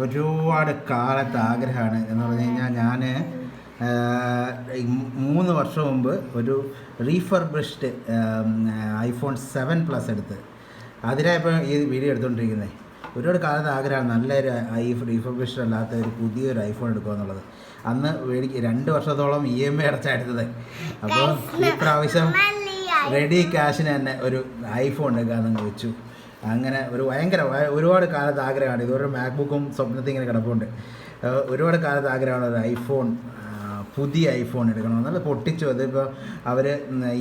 ഒരുപാട് കാലത്തെ ആഗ്രഹമാണ് എന്ന് പറഞ്ഞു കഴിഞ്ഞാൽ ഞാൻ മൂന്ന് വർഷം മുമ്പ് ഒരു റീഫർബിഷ്ഡ് ഐഫോൺ സെവൻ പ്ലസ് എടുത്ത്. അതിനായപ്പോൾ ഈ വീഡിയോ എടുത്തുകൊണ്ടിരിക്കുന്നത് ഒരുപാട് കാലത്തെ ആഗ്രഹമാണ് നല്ലൊരു ഐ റീഫർബിഷ്ഡ് അല്ലാത്ത ഒരു പുതിയൊരു ഐഫോൺ എടുക്കുക എന്നുള്ളത്. അന്ന് മേടിക്ക് രണ്ട് വർഷത്തോളം ഇ എം ഐ അടച്ചാണ് എടുത്തത്. അപ്പോൾ ഈ പ്രാവശ്യം റെഡി ക്യാഷിന് തന്നെ ഒരു ഐഫോൺ എടുക്കാമെന്ന് വെച്ചു. അങ്ങനെ ഒരു ഭയങ്കര ഒരുപാട് കാലത്ത് ആഗ്രഹമാണ്. ഇതൊരു മാക്ബുക്കും സ്വപ്നത്തിൽ ഇങ്ങനെ കിടപ്പുണ്ട്. ഒരുപാട് കാലത്ത് ആഗ്രഹമാണ് ഒരു ഐഫോൺ പുതിയ ഐഫോൺ എടുക്കണം. എന്നുള്ളത് പൊട്ടിച്ചു. അതിപ്പോൾ അവർ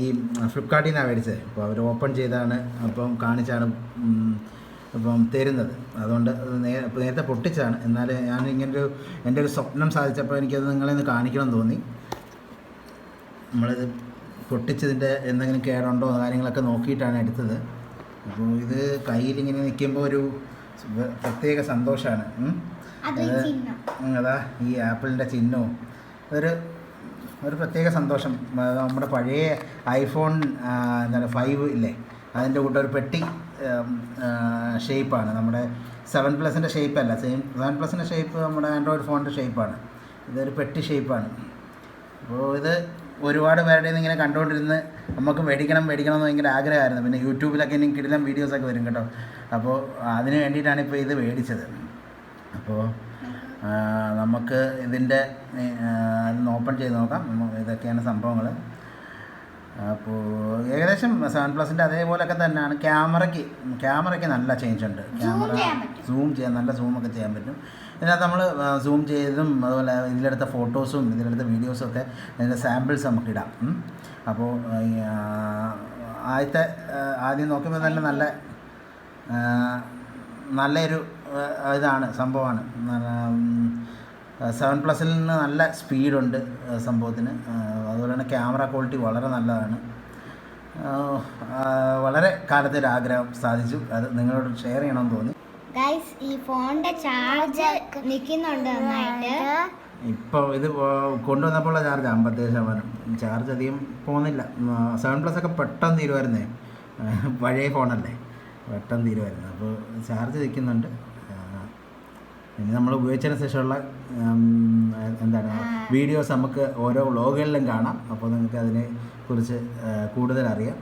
ഈ ഫ്ലിപ്കാർട്ടിൽ നിന്നാണ് മേടിച്ചത്. അപ്പോൾ അവർ ഓപ്പൺ ചെയ്താണ് അപ്പം കാണിച്ചാണ് ഇപ്പം തരുന്നത്. അതുകൊണ്ട് നേരത്തെ പൊട്ടിച്ചാണ് എന്നാൽ ഞാൻ ഇങ്ങനൊരു എന്റെ ഒരു സ്വപ്നം സാധിച്ചപ്പോൾ എനിക്കത് നിങ്ങളെ ഒന്ന് കാണിക്കണം തോന്നി. നമ്മളിത് പൊട്ടിച്ചതിന്റെ എന്തെങ്കിലും കേടുണ്ടോ കാര്യങ്ങളൊക്കെ നോക്കിയിട്ടാണ് എടുത്തത്. അപ്പോൾ ഇത് കയ്യിലിങ്ങനെ നിൽക്കുമ്പോൾ ഒരു പ്രത്യേക സന്തോഷമാണ്. അത് ഈ ആപ്പിളിന്റെ ചിഹ്നവും. ഒരു ഒരു പ്രത്യേക സന്തോഷം. നമ്മുടെ പഴയ ഐഫോൺ എന്താണ് ഫൈവ് ഇല്ലേ? അതിന്റെ കൂട്ടം ഒരു പെട്ടി ഷേപ്പാണ്. നമ്മുടെ സെവൻ പ്ലസിന്റെ ഷേപ്പ് അല്ല സെയിം സെവൻ പ്ലസിന്റെ ഷേപ്പ് നമ്മുടെ ആൻഡ്രോയിഡ് ഫോണിന്റെ ഷേപ്പാണ്. ഇതൊരു പെട്ടി ഷേപ്പാണ്. അപ്പോൾ ഇത് ഒരുപാട് പേരുടെ ഇങ്ങനെ കണ്ടുകൊണ്ടിരുന്ന് നമുക്ക് മേടിക്കണം മേടിക്കണം എന്ന് ഭയങ്കര ആഗ്രഹമായിരുന്നു. പിന്നെ യൂട്യൂബിലൊക്കെ ഇനി കിടിലം വീഡിയോസൊക്കെ വരും കേട്ടോ. അപ്പോൾ അതിന് വേണ്ടിയിട്ടാണ് ഇപ്പോൾ ഇത് മേടിച്ചത്. അപ്പോൾ നമുക്ക് ഇതിന്റെ ഓപ്പൺ ചെയ്ത് നോക്കാം. ഇതൊക്കെയാണ് സംഭവങ്ങൾ അപ്പോൾ ഏകദേശം സെവൻ പ്ലസിന്റെ അതേപോലെയൊക്കെ തന്നെയാണ് ക്യാമറയ്ക്ക് ക്യാമറയ്ക്ക് നല്ല ചേഞ്ച് ഉണ്ട്. ക്യാമറ. സൂം ചെയ്യാൻ നല്ല സൂമൊക്കെ ചെയ്യാൻ പറ്റും. ഇതിനകത്ത് നമ്മൾ സൂം ചെയ്തതും അതുപോലെ ഇതിലെടുത്ത ഫോട്ടോസും ഇതിലെടുത്ത വീഡിയോസും ഒക്കെ അതിന്റെ സാമ്പിൾസ് നമുക്ക് ഇടാം. അപ്പോൾ ആദ്യത്തെ ആദ്യം നോക്കുമ്പോൾ തന്നെ നല്ല നല്ലൊരു ഇതാണ് സംഭവമാണ്. സെവൻ പ്ലസിൽ നിന്ന് നല്ല സ്പീഡുണ്ട് സംഭവത്തിന്. അതുപോലെ തന്നെ ക്യാമറ ക്വാളിറ്റി വളരെ നല്ലതാണ്. വളരെ കാലത്തെ ഒരു ആഗ്രഹം സാധിച്ചു. അത് നിങ്ങളോട് ഷെയർ ചെയ്യണമെന്ന് തോന്നി. ഗൈസ് ഈ ഫോണിന്റെ ചാർജ് നിൽക്കുന്നുണ്ട് നന്നായിട്ട്. ഇപ്പോൾ ഇത് കൊണ്ടുവന്നപ്പോൾ ചാർജ് അമ്പത്തേഴ് ശതമാനം. ചാർജ് അധികം പോകുന്നില്ല. സെവൻ പ്ലസ് ഒക്കെ പെട്ടെന്ന് തീരുമായിരുന്നേ. പഴയ ഫോണല്ലേ പെട്ടെന്ന് തീരുമായിരുന്നു. അപ്പോൾ ചാർജ് നിൽക്കുന്നുണ്ട്. ഇനി നമ്മൾ ഉപയോഗിച്ചതിന് ശേഷമുള്ള എന്താണ് വീഡിയോസ് നമുക്ക് ഓരോ വ്ളോഗുകളിലും കാണാം. അപ്പോൾ നിങ്ങൾക്ക് അതിനെ കുറിച്ച് കൂടുതൽ അറിയാം